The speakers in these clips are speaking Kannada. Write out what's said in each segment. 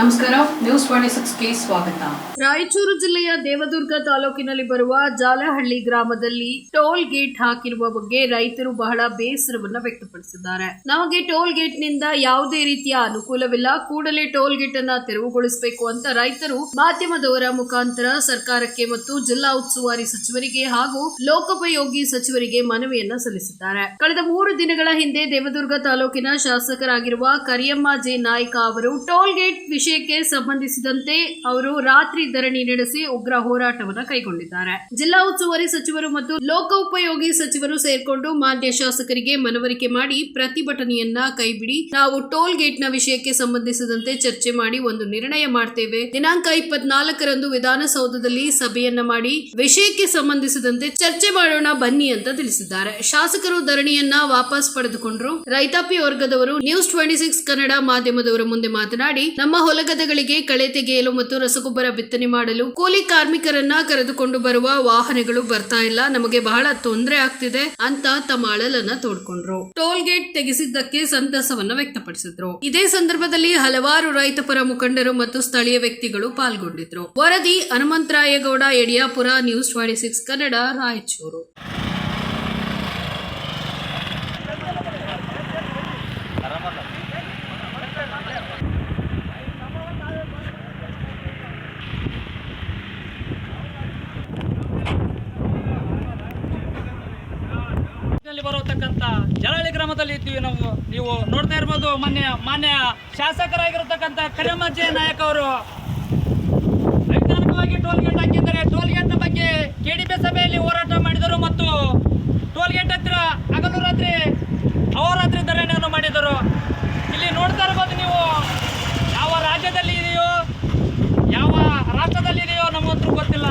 ನಮಸ್ಕಾರ, ನ್ಯೂಸ್ ಟ್ವೆಂಟಿ ಸಿಕ್ಸ್ಗೆ ಸ್ವಾಗತ. ರಾಯಚೂರು ಜಿಲ್ಲೆಯ ದೇವದುರ್ಗ ತಾಲೂಕಿನಲ್ಲಿ ಬರುವ ಜಾಲಹಳ್ಳಿ ಗ್ರಾಮದಲ್ಲಿ ಟೋಲ್ ಗೇಟ್ ಹಾಕಿರುವ ಬಗ್ಗೆ ರೈತರು ಬಹಳ ಬೇಸರವನ್ನ ವ್ಯಕ್ತಪಡಿಸಿದ್ದಾರೆ. ನಮಗೆ ಟೋಲ್ ಗೇಟ್ನಿಂದ ಯಾವುದೇ ರೀತಿಯ ಅನುಕೂಲವಿಲ್ಲ, ಕೂಡಲೇ ಟೋಲ್ ಗೇಟ್ ಅನ್ನ ತೆರವುಗೊಳಿಸಬೇಕು ಅಂತ ರೈತರು ಮಾಧ್ಯಮದವರ ಮುಖಾಂತರ ಸರ್ಕಾರಕ್ಕೆ ಮತ್ತು ಜಿಲ್ಲಾ ಉಸ್ತುವಾರಿ ಸಚಿವರಿಗೆ ಹಾಗೂ ಲೋಕೋಪಯೋಗಿ ಸಚಿವರಿಗೆ ಮನವಿಯನ್ನ ಸಲ್ಲಿಸಿದ್ದಾರೆ. ಕಳೆದ ಮೂರು ದಿನಗಳ ಹಿಂದೆ ದೇವದುರ್ಗ ತಾಲೂಕಿನ ಶಾಸಕರಾಗಿರುವ ಕರಿಯಮ್ಮ ಜೆ ನಾಯ್ಕ ಅವರು ಟೋಲ್ ಗೇಟ್ ವಿಷಯಕ್ಕೆ ಸಂಬಂಧಿಸಿದಂತೆ ಅವರು ರಾತ್ರಿ ಧರಣಿ ನಡೆಸಿ ಉಗ್ರ ಹೋರಾಟವನ್ನು ಕೈಗೊಂಡಿದ್ದಾರೆ. ಜಿಲ್ಲಾ ಉಸ್ತುವಾರಿ ಸಚಿವರು ಮತ್ತು ಲೋಕೋಪಯೋಗಿ ಸಚಿವರು ಸೇರಿಕೊಂಡು ಮಾನ್ಯ ಶಾಸಕರಿಗೆ ಮನವರಿಕೆ ಮಾಡಿ ಪ್ರತಿಭಟನೆಯನ್ನ ಕೈಬಿಡಿ. ನಾವು ಟೋಲ್ ಗೇಟ್ನ ವಿಷಯಕ್ಕೆ ಸಂಬಂಧಿಸಿದಂತೆ ಚರ್ಚೆ ಮಾಡಿ ಒಂದು ನಿರ್ಣಯ ಮಾಡ್ತೇವೆ. ದಿನಾಂಕ ಇಪ್ಪತ್ನಾಲ್ಕರಂದು ವಿಧಾನಸೌಧದಲ್ಲಿ ಸಭೆಯನ್ನ ಮಾಡಿ ವಿಷಯಕ್ಕೆ ಸಂಬಂಧಿಸಿದಂತೆ ಚರ್ಚೆ ಮಾಡೋಣ ಬನ್ನಿ ಅಂತ ತಿಳಿಸಿದ್ದಾರೆ. ಶಾಸಕರು ಧರಣಿಯನ್ನ ವಾಪಸ್ ಪಡೆದುಕೊಂಡ್ರು. ರೈತಾಪಿ ವರ್ಗದವರು ನ್ಯೂಸ್ ಟ್ವೆಂಟಿ ಸಿಕ್ಸ್ ಕನ್ನಡ ಮಾಧ್ಯಮದವರ ಮುಂದೆ ಮಾತನಾಡಿ, ನಮ್ಮ ಹೊಲಗದ್ದೆಗಳಿಗೆ ಕಳೆ ತೆಗೆಯಲು ಮತ್ತು ರಸಗೊಬ್ಬರ ಬಿತ್ತನೆ ಮಾಡಲು ಕೂಲಿ ಕಾರ್ಮಿಕರನ್ನ ಕರೆದುಕೊಂಡು ಬರುವ ವಾಹನಗಳು ಬರ್ತಾ ಇಲ್ಲ. ನಮಗೆ ಬಹಳ ತೊಂದರೆ ಆಗ್ತಿದೆ ಅಂತ ತಮ್ಮ ಅಳಲನ್ನ ತೋಡ್ಕೊಂಡ್ರು. ಟೋಲ್ ಗೇಟ್ ತೆಗೆಸಿದ್ದಕ್ಕೆ ಸಂತಸವನ್ನ ವ್ಯಕ್ತಪಡಿಸಿದ್ರು. ಇದೇ ಸಂದರ್ಭದಲ್ಲಿ ಹಲವಾರು ರೈತ ಪರ ಮುಖಂಡರು ಮತ್ತು ಸ್ಥಳೀಯ ವ್ಯಕ್ತಿಗಳು ಪಾಲ್ಗೊಂಡಿದ್ರು. ವರದಿ Hanumantharayagowda Yadiyapura news twenty six, Kannada, Raichur. ನಲ್ಲಿ ಬರತಕ್ಕಂತ ಜಲಹಳ್ಳಿ ಗ್ರಾಮದಲ್ಲಿ ಇದ್ದೀವಿ ನಾವು. ನೀವು ನೋಡ್ತಾ ಇರ್ಬೋದು, ಮಾನ್ಯ ಮಾನ್ಯ ಶಾಸಕರಾಗಿರತಕ್ಕಂತ ಕರಿಮಜ್ಜೆ ನಾಯಕ್ ಅವರು. ವೈಜ್ಞಾನಿಕವಾಗಿ ಟೋಲ್ ಗೇಟ್ ಹಾಕಿದ್ದಾರೆ ಟೋಲ್ ಗೇಟ್ ಬಗ್ಗೆ ಕೆಡಿಪಿ ಸಭೆಯಲ್ಲಿ ಹೋರಾಟ ಮಾಡಿದರು ಮತ್ತು ಟೋಲ್ ಗೇಟ್ ಹತ್ತಿರ ಹಗಲು ರಾತ್ರಿ ಅವರಾತ್ರಿ ಧರಣಿಯನ್ನು ಮಾಡಿದರು. ಇಲ್ಲಿ ನೋಡ್ತಾ ಇರ್ಬೋದು ನೀವು, ಯಾವ ರಾಜ್ಯದಲ್ಲಿ ಇದೆಯೋ ಯಾವ ರಾಷ್ಟ್ರದಲ್ಲಿ ಇದೆಯೋ ನಮಗಂತೂ ಗೊತ್ತಿಲ್ಲ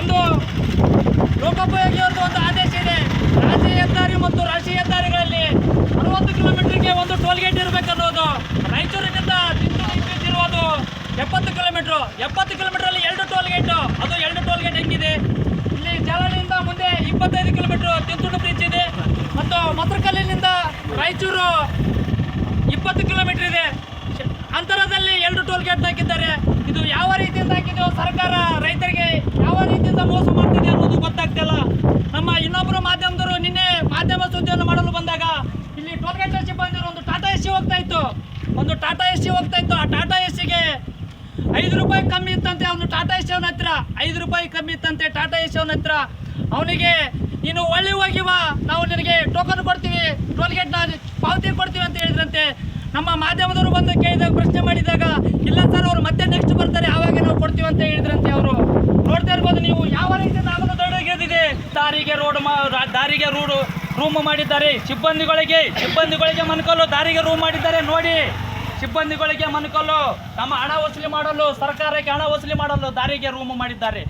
ಒಂದು ಲೋಕೋಪಯೋಗಿಯವ್ರದ್ದು ಒಂದು ಆದೇಶ ಇದೆ ರಾಜ್ಯ ಹೆದ್ದಾರಿ ಮತ್ತು ರಾಷ್ಟ್ರೀಯ ಹೆದ್ದಾರಿಗಳಲ್ಲಿ ಅರವತ್ತು ಕಿಲೋಮೀಟರ್ಗೆ ಒಂದು ಟೋಲ್ ಗೇಟ್ ಇರಬೇಕನ್ನೋದು ರಾಯಚೂರಿನಿಂದ ತಿಂತೂರಿಗೆ ಇರುವುದು ಎಪ್ಪತ್ತು ಕಿಲೋಮೀಟ್ರು ಎಪ್ಪತ್ತು ಕಿಲೋಮೀಟರಲ್ಲಿ ಎರಡು ಟೋಲ್ ಗೇಟು. ಅದು ಎರಡು ಟೋಲ್ ಗೇಟ್ ಹೆಂಗಿದೆ? ಇಲ್ಲಿ ಜಾಲಹಳ್ಳಿಯಿಂದ ಮುಂದೆ ಇಪ್ಪತ್ತೈದು ಕಿಲೋಮೀಟರ್ ತಿಂತುಡು ಬ್ರಿಡ್ಜ್ ಇದೆ. ಮತ್ತು ಮತ್ರಕಲ್ಲಿನಿಂದ ರಾಯಚೂರು ಇಪ್ಪತ್ತು ಕಿಲೋಮೀಟರ್ ಇದೆ. ಅಂತರದಲ್ಲಿ ಎರಡು ಟೋಲ್ ಗೇಟ್ ಹಾಕಿದ್ದಾರೆ. ಇದು ಯಾವ ರೀತಿಯಿಂದ ಹಾಕಿದೆಯೋ ಸರ್ಕಾರ ರೈತರಿಗೆ ಯಾವ ರೀತಿಯಿಂದ ಮೋಸ ಮಾಡ್ತಿದೆ ಅನ್ನೋದು ಗೊತ್ತಾಗ್ತಿಲ್ಲ ನಮ್ಮ ಇನ್ನೊಬ್ಬರು ಮಾಧ್ಯಮದವರು ನಿನ್ನೆ ಮಾಧ್ಯಮ ಸುದ್ದಿಯನ್ನು ಮಾಡಲು ಬಂದಾಗ ಇಲ್ಲಿ ಟೋಲ್ ಗೇಟ್ ಸಿಬ್ಬಂದಿರು ಒಂದು ಟಾಟಾ ಎಸ್ ಹೋಗ್ತಾ ಇತ್ತು. ಒಂದು ಟಾಟಾ ಎಸ್ ಹೋಗ್ತಾ ಇತ್ತು. ಆ ಟಾಟಾ ಎಸ್ಸಿಗೆ ಐದು ರೂಪಾಯಿ ಕಮ್ಮಿ ಇತ್ತಂತೆ ಅವನು ಟಾಟಾ ಎಸ್ ಅವನ ಹತ್ರ. ಐದು ರೂಪಾಯಿ ಕಮ್ಮಿ ಇತ್ತಂತೆ ಟಾಟಾ ಎಸ್ ಅವನ ಹತ್ರ. ಅವನಿಗೆ, ನೀನು ಒಳ್ಳೆ ಹೋಗಿವ ನಾವು ನಿನಗೆ ಟೋಕನ್ ಕೊಡ್ತೀವಿ. ಟೋಲ್ ಗೇಟ್ನ ಪಾವತಿ ಕೊಡ್ತೀವಿ ಅಂತ ಹೇಳಿದ್ರಂತೆ. ನಮ್ಮ ಮಾಧ್ಯಮದವರು ಬಂದು ಕೇಳಿದಾಗ, ಪ್ರಶ್ನೆ ಮಾಡಿದಾಗ, ಇಲ್ಲ ಸರ್, ಅವರು ಮತ್ತೆ ನೆಕ್ಸ್ಟ್ ಬರ್ತಾರೆ. ಆವಾಗ ನಾವು ಕೊಡ್ತೀವಿ ಅಂತ ಹೇಳಿದ್ರಂತೆ ಅವರು. ನೋಡ್ತಾ ಇರ್ಬೋದು ನೀವು ಯಾವ ರೀತಿ ದೊಡ್ಡ ದೊಡ್ಡದಿದೆ ದಾರಿಗೆ ರೋಡ್ ಮಾ ದಾರಿಗೆ ರೂಡು ರೂಮ್ ಮಾಡಿದ್ದಾರೆ. ಸಿಬ್ಬಂದಿಗಳಿಗೆ ಸಿಬ್ಬಂದಿಗಳಿಗೆ ಮನ್ಕಲ್ಲು ದಾರಿಗೆ ರೂಮ್ ಮಾಡಿದ್ದಾರೆ. ನೋಡಿ. ಸಿಬ್ಬಂದಿಗಳಿಗೆ ಮನ್ಕೊಲ್ಲು ತಮ್ಮ ಹಣ ವಸೂಲಿ ಮಾಡಲು, ಸರ್ಕಾರಕ್ಕೆ ಹಣ ವಸೂಲಿ ಮಾಡಲು ದಾರಿಗೆ ರೂಮ್ ಮಾಡಿದ್ದಾರೆ.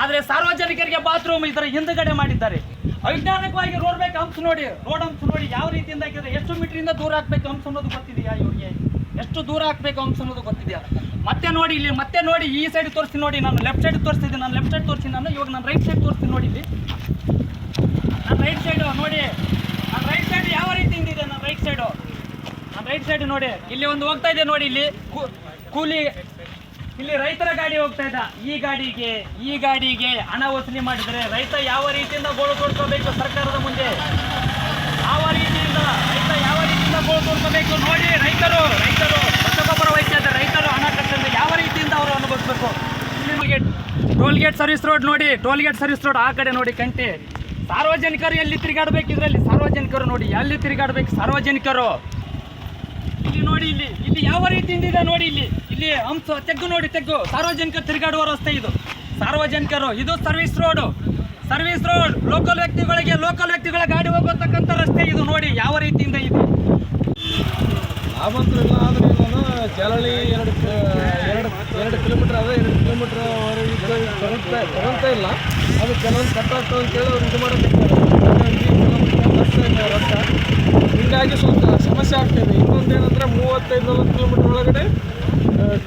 ಆದರೆ ಸಾರ್ವಜನಿಕರಿಗೆ ಬಾತ್ರೂಮ್ ಇದರ ಹಿಂದುಗಡೆ ಮಾಡಿದ್ದಾರೆ. ವೈಜ್ಞಾನಿಕವಾಗಿ ರೋಡ್ ಬೇಕು ಹಂಪ್ಸ್ ನೋಡಿ. ರೋಡ್ ಹಂಪ್ಸ್ ನೋಡಿ ಯಾವ ರೀತಿಯಿಂದ ಹಾಕಿದ್ರೆ ಎಷ್ಟು ಮೀಟ್ರಿಂದ ದೂರ ಹಾಕ್ಬೇಕು ಹಂಪ್ಸ್ ಅನ್ನೋದು ಗೊತ್ತಿದೆಯಾ ಇವ್ರಿಗೆ? ಎಷ್ಟು ದೂರ ಹಾಕ್ಬೇಕು ಹಂಪ್ಸ್ ಅನ್ನೋದು ಗೊತ್ತಿದೆಯಾ? ಮತ್ತೆ ನೋಡಿ ಇಲ್ಲಿ, ಮತ್ತೆ ನೋಡಿ ಈ ಸೈಡ್ ತೋರಿಸಿ ನೋಡಿ ನಾನು. ಲೆಫ್ಟ್ ಸೈಡ್ ತೋರಿಸ್ತಿದ್ದೀನಿ ನಾನು. ಲೆಫ್ಟ್ ಸೈಡ್ ತೋರಿಸಿ ನಾನು. ಇವಾಗ ನಾನು ರೈಟ್ ಸೈಡ್ ತೋರಿಸ್ತೀನಿ ನೋಡಿ ಇಲ್ಲಿ. ನಾನು ರೈಟ್ ಸೈಡು ನೋಡಿ. ನಾನು ರೈಟ್ ಸೈಡ್ ಯಾವ ರೀತಿಯಿಂದ ಇದೆ? ನಾನು ರೈಟ್ ಸೈಡು ರೈಟ್ ಸೈಡ್ ನೋಡಿ. ಇಲ್ಲಿ ಒಂದು ಹೋಗ್ತಾ ಇದೆ ನೋಡಿ ಇಲ್ಲಿ. ಕೂಲಿ, ಇಲ್ಲಿ ರೈತರ ಗಾಡಿ ಹೋಗ್ತಾ ಇದ್ದ ಈ ಗಾಡಿಗೆ ಈ ಗಾಡಿಗೆ ಹಣ ವಸೂಲಿ ಮಾಡಿದರೆ ರೈತ ಯಾವ ರೀತಿಯಿಂದ ಗೋಳು ತೋಡ್ಕೋಬೇಕು ಸರ್ಕಾರದ ಮುಂದೆ? ಯಾವ ರೀತಿಯಿಂದ ರೈತ ಯಾವ ರೀತಿಯಿಂದ ಗೋಳು ತೋಡ್ಕೋಬೇಕು ನೋಡಿ ರೈತರು ರೈತರು ರಸಗೊಬ್ಬರ ವಹಿಸ್ತಾ ಇದ್ದಾರೆ. ರೈತರು ಹಣ ಕಟ್ಟಿದ್ರೆ ಯಾವ ರೀತಿಯಿಂದ ಅವರು ಅನುಭವಿಸ್ಬೇಕು ನಿಮಗೆ ಟೋಲ್ ಗೇಟ್ ಸರ್ವಿಸ್ ರೋಡ್ ನೋಡಿ. ಟೋಲ್ ಗೇಟ್ ಸರ್ವಿಸ್ ರೋಡ್ ಆ ಕಡೆ ನೋಡಿ ಕಂಟಿ. ಸಾರ್ವಜನಿಕರು ಎಲ್ಲಿ ತಿರುಗಾಡ್ಬೇಕು ಇದರಲ್ಲಿ? ಸಾರ್ವಜನಿಕರು ನೋಡಿ. ಎಲ್ಲಿ ತಿರುಗಾಡ್ಬೇಕು? ಸಾರ್ವಜನಿಕರು. ಇಲ್ಲಿ ನೋಡಿ ಇಲ್ಲಿ ಇಲ್ಲಿ ಯಾವ ರೀತಿಯಿಂದ ಇದೆ ನೋಡಿ ಇಲ್ಲಿ. ಇಲ್ಲಿ ಹಂಸ, ತೆಗ್ಗು ನೋಡಿ, ತೆಗ್ಗು. ಸಾರ್ವಜನಿಕ ತಿರುಗಾಡುವ ರಸ್ತೆ ಇದು. ಸಾರ್ವಜನಿಕರು, ಇದು service road. Service road local ವ್ಯಕ್ತಿಗಳಿಗೆ ಲೋಕಲ್ ವ್ಯಕ್ತಿಗಳ ಗಾಡಿ ಹೋಗತಕ್ಕಂಥ ರಸ್ತೆ ಇದು ನೋಡಿ, ಯಾವ ರೀತಿಯಿಂದ ಇದೆ. ಆಮಂತ್ರ ಇಲ್ಲ ಆದ್ರೆ ಜಲಳಿ ಎರಡು ಎರಡು ಎರಡು ಕಿಲೋಮೀಟ್ರ್ ಅದ ಎರಡು ಕಿಲೋಮೀಟ್ರ್ ತಗೊಳ್ತಾ ತಗೊಂತ ಇಲ್ಲ. ಅದು ಕೆಲವೊಂದು ಕಟ್ ಆಗ್ತದೆ ಅಂತೇಳಿ ಅವ್ರು ಇದು ಮಾಡೋದಕ್ಕೆ ರಸ್ತೆ. ಹಿಂಗಾಗಿ ಸ್ವಲ್ಪ ಸಮಸ್ಯೆ ಆಗ್ತಾಯಿದೆ ಇನ್ನೊಂದು ಏನಂದ್ರೆ ಮೂವತ್ತೈದು, ನಲ್ವತ್ತು ಕಿಲೋಮೀಟರ್ ಒಳಗಡೆ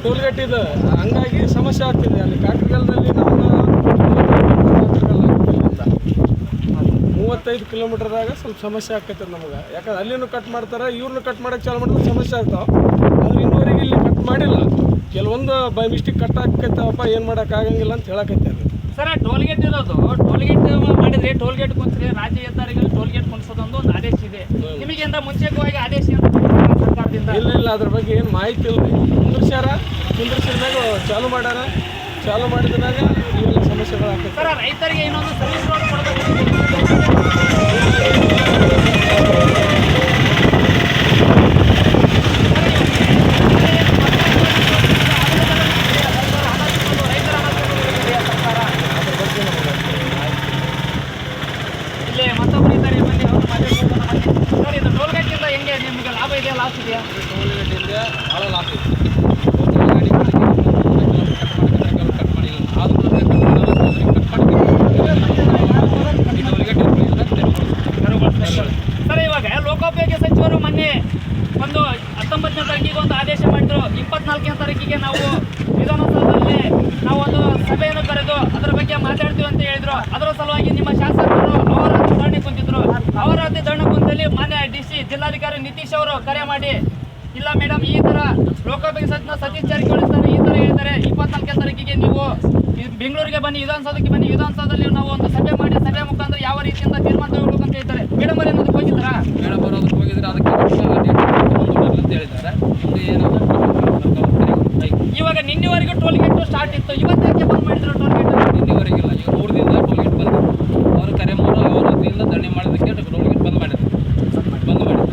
ಟೋಲ್ಗೇಟ್ ಇದೆ. ಹಂಗಾಗಿ ಸಮಸ್ಯೆ ಆಗ್ತಿದೆ. ಅಲ್ಲಿ ಕಾಟ್ರಿಗಲ್ದಲ್ಲಿ ನಮ್ಮ ಮೂವತ್ತೈದು ಕಿಲೋಮೀಟರ್ದಾಗ ಸ್ವಲ್ಪ ಸಮಸ್ಯೆ ಆಗ್ತೈತೆ ನಮ್ಗೆ. ಯಾಕಂದ್ರೆ ಅಲ್ಲಿನೂ ಕಟ್ ಮಾಡ್ತಾರೆ, ಇವ್ರನ್ನೂ ಕಟ್ ಮಾಡೋಕೆ ಚಾಲು ಮಾಡಿದ್ರೆ ಸಮಸ್ಯೆ ಆಗ್ತಾವೆ. ಆದ್ರೆ ಇನ್ನೂವರೆಗೆ ಇಲ್ಲಿ ಕಟ್ ಮಾಡಿಲ್ಲ. ಕೆಲವೊಂದು ಬೈ ಮಿಸ್ಟೇಕ್ ಕಟ್ ಆಗ್ತೈತವಪ್ಪ ಏನು ಮಾಡೋಕ್ಕಾಗಂಗಿಲ್ಲ ಅಂತ ಹೇಳಕತ್ತಾರೆ ಸರ್ ಟೋಲ್ಗೇಟ್ ಇರೋದು ಟೋಲ್ ಗೇಟ್ ಮಾಡಿದ್ರೆ ಟೋಲ್ ಗೇಟ್ ಕುಂತ್ರೆ ರಾಜ್ಯ ಹೆದ್ದಾರಿಗಳು ಟೋಲ್ ಗೇಟ್ ಕುಣಿಸೋದೊಂದು ಒಂದು ಆದೇಶ ಇದೆ. ನಿಮಗಿಂತ ಮುಂಚೆಕವಾಗಿ ಆದೇಶ ಸರ್ಕಾರದಿಂದ? ಇಲ್ಲ ಇಲ್ಲ ಅದ್ರ ಬಗ್ಗೆ ಏನು ಮಾಹಿತಿ ಇಲ್ಲ. ಕುಂದ್ರಸ್ಯಾರ ಕುಂದ್ರಸಿದಾಗ ಚಾಲು ಮಾಡ್ಯಾರ. ಚಾಲು ಮಾಡಿದಾಗ ಇವೆಲ್ಲ ಸಮಸ್ಯೆಗಳು ಆಗ್ತೈತೆ? ಸರ್ ರೈತರಿಗೆ ಏನೊಂದು ಸರ್ವಿಸ್ ರೋಡ್ ಕೊಡಬೇಕು ಇಲ್ಲಿ ಮತ್ತೊಬ್ಬರು ಇದ್ದಾರೆ ಬನ್ನಿ ಅವ್ರು ಮಾತಾಡ್ಕೊಂಡು ಬನ್ನಿ ಸರ್ ಇದು ಟೋಲ್ ಗೇಟಿಂದ ಹೆಂಗೆ ನಿಮಗೆ ಲಾಭ ಇದೆಯಾ ಲಾಸ್ ಇದೆಯಾ ಟೋಲ್ಗೇಟಿಂದ ಭಾಳ ಲಾಸ್ ಐತಿ ಗಾಡಿ ಕಟ್ ಮಾಡಿಲ್ಲ ಆದ್ರೂ ಸರ್ ಇವಾಗ ಲೋಕೋಪಯೋಗಿ ಸಚಿವರು ಮೊನ್ನೆ ಒಂದು ಹತ್ತೊಂಬತ್ತನೇ ತಾರೀಕಿಗೆ ಒಂದು ಆದೇಶ ಮಾಡಿದ್ರು ಇಪ್ಪತ್ನಾಲ್ಕನೇ ತಾರೀಕಿಗೆ ನಾವು ವಿಧಾನಸೌಧದಲ್ಲಿ ನಾವು ಒಂದು ಸಭೆಯನ್ನು ಕರೆದು ಅದರ ಬಗ್ಗೆ ಮಾತಾಡ್ತೀವಿ ಅಂತ ಹೇಳಿದ್ರು ಸಲುವಾಗಿ ನಿಮ್ಮ ಶಾಸಕರು ಅವರ ಧರಣಿ ಕುಂತಿದ್ರು. ಅವರ ಧರಣಿ ಕುಂತಲ್ಲಿ ಮಾನ್ಯ ಡಿ ಸಿ ಜಿಲ್ಲಾಧಿಕಾರಿ ನಿತೀಶ್ ಅವರು ಕರೆ ಮಾಡಿ. ಇಲ್ಲ ಮೇಡಮ್, ಈ ತರ ಲೋಕೋಪಯೋಗಿ ಸಚಿವ ಸತೀಶ್ ಜಾರಕಿಹೊಳಿ ಈ ತರ ಹೇಳ್ತಾರೆ. ಇಪ್ಪತ್ನಾಲ್ಕನೇ ತಾರೀಕಿಗೆ ನೀವು ಬೆಂಗಳೂರಿಗೆ ಬನ್ನಿ, ವಿಧಾನಸೌಧಕ್ಕೆ ಬನ್ನಿ. ವಿಧಾನಸೌಧದಲ್ಲಿ ನಾವು ಒಂದು ಸಭೆ ಮಾಡಿ, ಸಭೆ ಮುಖಾಂತರ ಯಾವ ರೀತಿಯಿಂದ ತೀರ್ಮಾನ ತಗೊಳ್ಬೇಕು ಅಂತ ಹೇಳ್ತಾರೆ. ಮೇಡಮ್ ಅವ್ರು ಏನಾದ್ರು ಮೇಡಮ್ ಅವರು ಹೋಗಿದ್ರೆ ಅದಕ್ಕೆ ಅಂತ ಹೇಳಿದ್ದಾರೆ ಮುಂದೆ ಏನಾದ್ರು ಇವಾಗ ನಿನ್ನೆವರೆಗೂ ಟೋಲ್ ಗೇಟ್ ಸ್ಟಾರ್ಟ್ ಇತ್ತು ಇವತ್ತು ಯಾಕೆ ಬಂದ್ ಮಾಡಿದ್ರು ಟೋಲ್ ಗೇಟ್ ಇನ್ನಿವರೆಗಿಲ್ಲ ಈಗ ಮೂರು ದಿನದ ಟೋಲ್ಗೇಟ್ ಬಂದು ಅವರು ಕರೆ ಮಾಡಿ ಅವರ ವತಿಯಿಂದ ದಂಡೆ ಮಾಡೋದಕ್ಕೆ ಟೋಲ್ಗೇಟ್ ಬಂದ್ ಮಾಡಿದ್ರು ಬಂದ್ ಮಾಡಿದ್ರು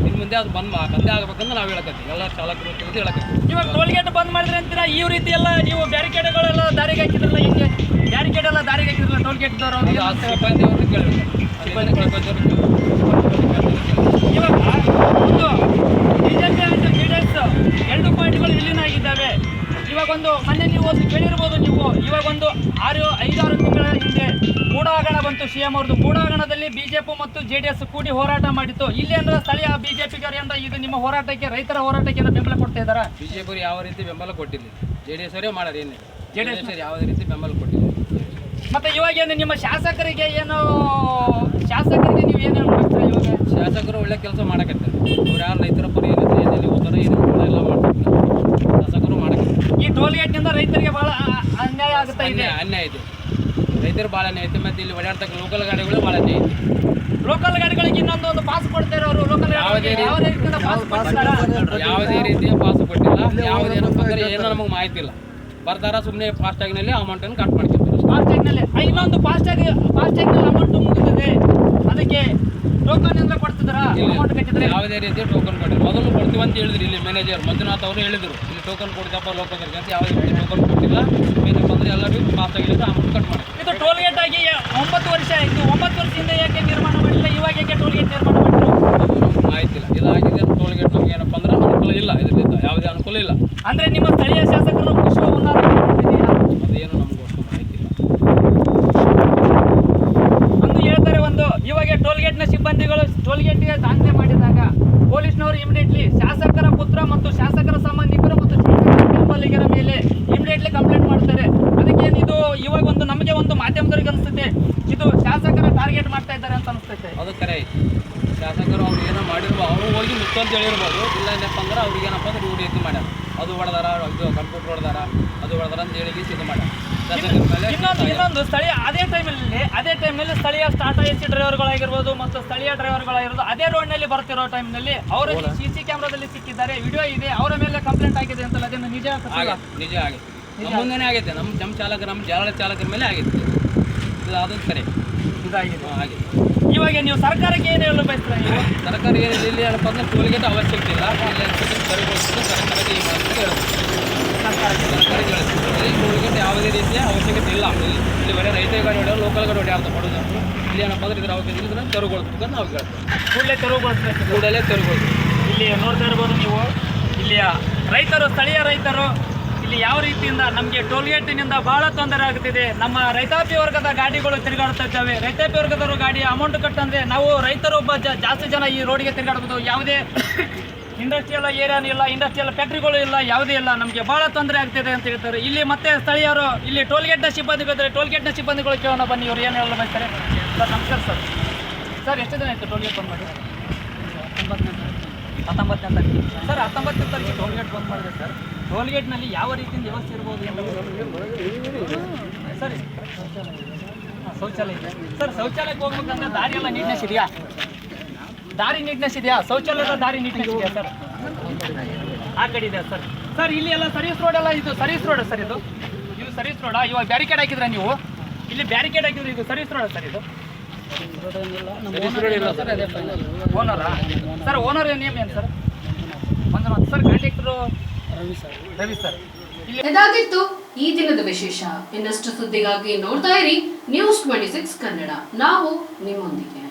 ಇನ್ನು ಮುಂದೆ ಅದು ಬಂದ್ ಮಾ- ಬಂದೇ ಆಗ್ಬೇಕಂತ ನಾವು ಹೇಳಕತ್ತೀವಿ ಎಲ್ಲ ಚಾಲಕರು ಅಂತ ಹೇಳಕತ್ತೀವಿ ಇವಾಗ ಟೋಲ್ ಗೇಟ್ ಬಂದ್ ಮಾಡಿದ್ರೆ ಅಂತೀರಾ? ಈ ರೀತಿ ಎಲ್ಲ ನೀವು ಬ್ಯಾರಿಕೇಡ್ಗಳೆಲ್ಲ ದಾರಿಗೆ ಹಾಕಿದ್ರಲ್ಲ ಹಿಂಗೆ? ಬ್ಯಾರಿಕೇಡ್ ಎಲ್ಲ ದಾರಿಗೆ ಹಾಕಿದ್ರಲ್ಲ ಟೋಲ್ ಗೇಟ್ ದವರು ಸಿಬ್ಬಂದಿ ಅವ್ರನ್ನ ಕೇಳಬೇಕು. ಸಿಬ್ಬಂದಿ ಇವಾಗ ಒಂದು ಬಿಜೆಪಿ ಮತ್ತು ಜೆಡಿಎಸ್ ಎರಡು ಪಾರ್ಟಿಗಳು ವಿಲೀನ ಆಗಿದ್ದಾವೆ. ಇವಾಗ ಒಂದು ಮೊನ್ನೆ ನೀವು ಒಂದು ಕೇಳಿರ್ಬೋದು ನೀವು. ಇವಾಗ ಒಂದು ಆರು ಐದಾರು ತಿಂಗಳ ಹಿಂದೆ ಮೂಡಾಗಣ ಬಂತು ಸಿ ಎಂ ಅವ್ರದ್ದು ಮೂಡಾಗಣದಲ್ಲಿ ಬಿಜೆಪಿ ಮತ್ತು ಜೆ ಡಿ ಎಸ್ ಕೂಡಿ ಹೋರಾಟ ಮಾಡಿತ್ತು. ಇಲ್ಲಿ ಅಂದ್ರೆ ಸ್ಥಳೀಯ ಬಿಜೆಪಿಗರಿಂದ ಇದು ನಿಮ್ಮ ಹೋರಾಟಕ್ಕೆ ರೈತರ ಹೋರಾಟಕ್ಕೆ ಬೆಂಬಲ ಕೊಡ್ತಾ ಇದ್ದಾರಾ? ಬಿಜೆಪಿ ಯಾವ ರೀತಿ ಬೆಂಬಲ ಕೊಟ್ಟಿಲ್ಲ. ಜೆ ಡಿ ಎಸ್ ಅವರೇ ಮಾಡ್ಯಾರ ಏನು. ಜೆ ಡಿ ಎಸ್ ಯಾವ ರೀತಿ ಬೆಂಬಲ ಕೊಟ್ಟಿಲ್ಲ. ಮತ್ತೆ ಇವಾಗ ಏನು ನಿಮ್ಮ ಶಾಸಕರಿಗೆ ಏನು ಶಾಸಕರಿಗೆ ನೀವು ಏನು ಹೇಳ್ಬೇಕು ಇವಾಗ? ಶಾಸಕರು ಒಳ್ಳೆ ಕೆಲಸ ಮಾಡಕತ್ತಾರೆ. ಅವ್ರು ಯಾರು ರೈತರ ಪರ ಏನಿದೆ ಏನೆಲ್ಲಿ ಹೋಗ್ತಾರೆ ಏನೇನು ಎಲ್ಲ ಮಾಡ್ತಾರೆ ಶಾಸಕರು ಮಾಡಕತ್ತಾರೆ ಈ ಟೋಲ್ ಗೇಟ್ನಿಂದ ರೈತರಿಗೆ ಬಹಳ ಅನ್ಯಾಯ ಆಗ್ತಾ ಇದೆ. ಅನ್ಯಾಯ ಇದೆ. ರೈತರು ಭಾಳ ಅನ್ಯಾಯ. ಐತೆ ಮತ್ತೆ ಇಲ್ಲಿ ಓಡಾಡ್ತಕ್ಕ ಲೋಕಲ್ ಗಾಡಿಗಳು ಭಾಳ ಅನ್ಯಾಯ ಐತೆ ಲೋಕಲ್ ಗಾಡಿಗಳಿಗೆ ಇನ್ನೊಂದು ಒಂದು ಪಾಸ್ ಕೊಡ್ತಾ ಅವರು ಲೋಕಲ್ ಯಾವುದೇ ಯಾವುದೇ ರೀತಿಯ ಪಾಸ್ ಕೊಟ್ಟಿಲ್ಲ. ಯಾವುದೇನಪ್ಪ ಅಂದ್ರೆ ಏನೋ ನಮಗೆ ಮಾಹಿತಿ ಇಲ್ಲ. ಬರ್ತಾರ ಸುಮ್ಮನೆ ಫಾಸ್ಟ್ಯಾಗ್ನಲ್ಲಿ ಅಮೌಂಟನ್ನು ಕಟ್ ಮಾಡ್ಕೊತಾರೆ ಫಾಸ್ಟ್ಯಾಗ್ನಲ್ಲಿ. ಇನ್ನೊಂದು ಫಾಸ್ಟ್ಯಾಗ್ ಫಾಸ್ಟ್ಯಾಗ್ನಲ್ಲಿ ಅಮೌಂಟ್ ಮುಗಿದಿದೆ. ಅದಕ್ಕೆ ಯಾವುದೇ ರೀತಿಯ ಟೋಕನ್ ಕೊಟ್ಟಿಲ್ಲ ಮೊದಲು ಕೊಡ್ತೀವಿ ಅಂತ ಹೇಳಿದ್ರು ಇಲ್ಲಿ ಮ್ಯಾನೇಜರ್ ಮಂಜುನಾಥ್ ಅವರು ಹೇಳಿದ್ರು. ಇಲ್ಲಿ ಟೋಕನ್ ಕೊಡ್ತಪ್ಪ ಲೋಕಲ್ಗೆ ಅಂತ ಯಾವುದೇ ರೀತಿ ಟೋಕನ್ ಕೊಟ್ಟಿಲ್ಲ. ಏನಪ್ಪ ಅಂದ್ರೆ ಎಲ್ಲರಿಗೂ ಫಾಸ್ಟಾಗಿ ಅಮೌಂಟ್ ಕಟ್ ಮಾಡಿ. ಇದು ಟೋಲ್ ಗೇಟ್ ಆಗಿ ಒಂಬತ್ತು ವರ್ಷ ಆಯಿತು. ಒಂಬತ್ತು ವರ್ಷದಿಂದ ಯಾಕೆ ನಿರ್ಮಾಣ ಮಾಡಿಲ್ಲ? ಇವಾಗ ಯಾಕೆ ಟೋಲ್ ಗೇಟ್ ನಿರ್ಮಾಣ ಮಾಡಿದ್ರು ಆಯ್ತಿಲ್ಲ. ಇದಾಗಿದೆ ಟೋಲ್ ಗೇಟ್ ನಮ್ಗೆ ಏನಪ್ಪ ಅಂದ್ರೆ ಅನುಕೂಲ ಇಲ್ಲ. ಇದರಿಂದ ಯಾವುದೇ ಅನುಕೂಲ ಇಲ್ಲ. ಅಂದ್ರೆ ನಿಮ್ಮ ಸ್ಥಳೀಯ ಶಾಸಕರು ಪುಷ್ಪ ಉನ್ನಾರ ಮಾಡ್ತಿದ್ದೀರಾ? ಅದೇನು ನಮ್ಗೆ ಅಷ್ಟು ಮಾಹಿತಿ ಇಲ್ಲ ಒಂದು ಹೇಳ್ತಾರೆ ಒಂದು ಇವಾಗ ಟೋಲ್ ಗೇಟ್ನ ಸಿಬ್ಬಂದಿಗಳು ಟೋಲ್ ಗೇಟ್ಗೆ ದಾಂಧಲೆ ಮಾಡಿದಾಗ ಪೊಲೀಸ್ನವರು ಇಮಿಡಿಯೇಟ್ಲಿ ಶಾಸಕರ ಪುತ್ರ ಮತ್ತು ಶಾಸಕರ ಸಂಬಂಧಿಕರು ಮತ್ತು ಬೆಂಬಲಿಗರ ಮೇಲೆ ಇಮಿಡಿಯೇಟ್ಲಿ ಕಂಪ್ಲೇಂಟ್ ಮಾಡ್ತಾರೆ. ಅದಕ್ಕೆ ಇದು ಇವಾಗ ಒಂದು ನಮಗೆ ಒಂದು ಮಾಧ್ಯಮದವ್ರಿಗೆ ಅನಿಸುತ್ತೆ, ಇದು ಶಾಸಕರ ಟಾರ್ಗೆಟ್ ಮಾಡ್ತಾ ಇದ್ದಾರೆ ಅಂತ ಅನಿಸ್ತೈತೆ. ಅದು ಕರೆ. ಶಾಸಕರು ಅವ್ರು ಏನೋ ಮಾಡಿರ್ಬೋದು ಅವರು ಹೋಗಿ ಮುಕ್ತ ಅಂತ ಹೇಳಿರ್ಬೋದು. ಇಲ್ಲ ಏನಪ್ಪ ಅಂದ್ರೆ ಅವ್ರಿಗೆ ಏನಪ್ಪ ಅಂದ್ರೆ ಇವ್ರು ಇದು ಮಾಡ್ಯಾರ. ಅದು ಹೊಡೆದಾರ, ಇದು ಕಂಪ್ಯೂಟರ್ ಹೊಡೆದಾರ, ಅದು ಹೊಡೆದಾರ ಅಂತ ಹೇಳಿ ಇದು ಮಾಡ್ಯಾರ. ಇನ್ನೊಂದು ಇನ್ನೊಂದು ಸ್ಥಳೀಯ ಅದೇ ಟೈಮಲ್ಲಿ ಅದೇ ಟೈಮಲ್ಲಿ ಸ್ಥಳೀಯ ಟಾಟಾ ಎ ಸಿ ಡ್ರೈವರ್ಗಳಾಗಿರ್ಬೋದು ಮತ್ತು ಸ್ಥಳೀಯ ಡ್ರೈವರ್ಗಳಾಗಿರ್ಬೋದು ಅದೇ ರೋಡ್ನಲ್ಲಿ ಬರ್ತಿರೋ ಟೈಮ್ನಲ್ಲಿ ಅವರು ಸಿ ಸಿ ಕ್ಯಾಮ್ರಾದಲ್ಲಿ ಸಿಕ್ಕಿದ್ದಾರೆ ವಿಡಿಯೋ ಇದೆ ಅವರ ಮೇಲೆ ಕಂಪ್ಲೇಂಟ್ ಆಗಿದೆ ಅಂತಲ್ಲ ಅದನ್ನು ನಿಜ ಆಗಿದೆ ನಿಜ ಆಗಿದೆ. ಮುಂದೆನೇ ಆಗೈತೆ ನಮ್ಮ ನಮ್ಮ ಚಾಲಕ ನಮ್ಮ ಜಾಲ ಚಾಲಕರ ಮೇಲೆ ಆಗಿತ್ತು ಇದು ಅದು ಕರೆ. ಇದಾಗಿದೆ. ಆಗಿದೆ. ಇವಾಗ ನೀವು ಸರ್ಕಾರಕ್ಕೆ ಏನು ಹೇಳಲು ಬಯಸ್ತೀರಾ ನೀವು? ಸರ್ಕಾರ ಏನಿಲ್ಲ ಇಲ್ಲಿ ಏನಪ್ಪ ಅಂದ್ರೆ ಟೋಲ್ಗೇಟ್ ಅವಶ್ಯಕತೆ ಇಲ್ಲ. ಸರ್ಕಾರಕ್ಕೆ ಈ ಮಾತು ಹೇಳ್ಬೇಕು ಇಲ್ಲಿ ಯಾವುದೇ ರೀತಿಯ ಅವಶ್ಯಕತೆ ಇಲ್ಲ ಇಲ್ಲಿ ಇಲ್ಲಿ ಬರೀ ರೈತ ಗಾಡಿ ಹೊಡೆಯೋರು ಲೋಕಲ್ ಗಾಡಿ ಅಂತ ಮಾಡೋದು ಇಲ್ಲಿ ಏನಪ್ಪ ಅಂದ್ರೆ ಇದ್ರ ಅವಶ್ಯಕತೆ ಇದ್ರೆ ತೆರವುಗೊಳಿಸ್ಬೇಕು ಅಂತ ನಾವು ಹೇಳ್ತೀವಿ ಕೂಡಲೇ ತೆರವುಗೊಳಿಸಬೇಕು ಕೂಡಲೇ ತೆರವುಗೊಳಿಸ್ಬೇಕು ಇಲ್ಲಿ ನೋಡ್ತಾ ಇರ್ಬೋದು ನೀವು ಇಲ್ಲಿಯ ರೈತರು ಸ್ಥಳೀಯ ರೈತರು ಇಲ್ಲಿ ಯಾವ ರೀತಿಯಿಂದ ನಮಗೆ ಟೋಲ್ಗೇಟಿನಿಂದ ಬಹಳ ತೊಂದರೆ ಆಗುತ್ತಿದೆ ನಮ್ಮ ರೈತಾಪಿ ವರ್ಗದ ಗಾಡಿಗಳು ತಿರುಗಾಡ್ತಾ ಇದ್ದಾವೆ ರೈತಾಪಿ ವರ್ಗದವರು ಗಾಡಿ ಅಮೌಂಟ್ ಕಟ್ಟಂದ್ರೆ ನಾವು ರೈತರೊಬ್ಬ ಜಾಸ್ತಿ ಜನ ಈ ರೋಡ್ಗೆ ತಿರುಗಾಡ್ಬೋದು. ಯಾವುದೇ ಇಂಡಸ್ಟ್ರಿಯಲ್ ಏರಿಯಾನು ಇಲ್ಲ ಇಂಡಸ್ಟ್ರಿಯಲ್ ಫ್ಯಾಕ್ಟ್ರಿಗಳು ಇಲ್ಲ, ಯಾವುದೇ ಇಲ್ಲ. ನಮಗೆ ಭಾಳ ತೊಂದರೆ ಆಗ್ತಿದೆ ಅಂತ ಹೇಳ್ತಾರೆ. ಇಲ್ಲಿ ಮತ್ತೆ ಸ್ಥಳೀಯರು, ಇಲ್ಲಿ ಟೋಲ್ಗೇಟ್ನ ಸಿಬ್ಬಂದಿ ಬಂದರೆ ಟೋಲ್ಗೇಟ್ನ ಸಿಬ್ಬಂದಿಗಳು ಕೇಳೋಣ ಬನ್ನಿ, ಇವ್ರು ಏನು ಹೇಳಲು ಬಯಸ್ತಾರೆ ಸರ್, ನಮಸ್ಕಾರ ಸರ್. ಸರ್, ಎಷ್ಟು ದಿನ ಆಯಿತು ಟೋಲ್ಗೇಟ್ ಬಂದ್ ಮಾಡಿ ಹತ್ತೊಂಬತ್ತನೇ ತಾರೀಕು. ಸರ್, ಹತ್ತೊಂಬತ್ತನೇ ತಾರೀಕು ಟೋಲ್ಗೇಟ್ ಬಂದ್ ಮಾಡಿದೆ ಸರ್, ಟೋಲ್ಗೇಟ್ನಲ್ಲಿ ಯಾವ ರೀತಿಯಿಂದ ವ್ಯವಸ್ಥೆ ಇರ್ಬೋದು ಸರಿ. ಶೌಚಾಲಯ. ಇದೆ ಸರ್, ಶೌಚಾಲಯಕ್ಕೆ ಹೋಗ್ಬೇಕಂದ್ರೆ ದಾರಿ ಎಲ್ಲ ನೀಟ್ನೆಸ್ ಇದೆಯಾ? ದಾರಿ ನೀಟ್ನೆಸ್ ಇದೆಯಾ? ಶೌಚಾಲಯದ ದಾರಿ ನೀಟ್ನೆಸ್ ಇದೆಯಾ ಸರ್ ಆ ಕಡೆ ಇದೆ ಸರ್ ಸರ್ ಇಲ್ಲಿ ಎಲ್ಲ ಸರ್ವಿಸ್ ರೋಡ್ ಎಲ್ಲ ಇದು ಸರ್ವಿಸ್ ರೋಡ್ ಸರ್ ಇದು? ಇದು ಸರ್ವಿಸ್ ರೋಡಾ ಇವಾಗ ಬ್ಯಾರಿಕೇಡ್ ಹಾಕಿದ್ರೆ ನೀವು? ಇಲ್ಲಿ ಬ್ಯಾರಿಕೇಡ್ ಹಾಕಿದ್ರೆ ಇದು ಸರ್ವಿಸ್ ರೋಡ್ ಸರ್ ಇದು? ಓನರಾ ಸರ್ ಓನರ್ ನೇಮ್ ಏನು sir Manjunath sir conductor Ravi sir Ravi sir ಇದಾಗಿತ್ತು ಈ ದಿನದ ವಿಶೇಷ. ಇನ್ನಷ್ಟು ಸುದ್ದಿಗಾಗಿ ನೋಡ್ತಾ ಇರಿ ನ್ಯೂಸ್ ಟ್ವೆಂಟಿ ಸಿಕ್ಸ್ ಕನ್ನಡ. ನಾವು ನಿಮ್ಮೊಂದಿಗೆ.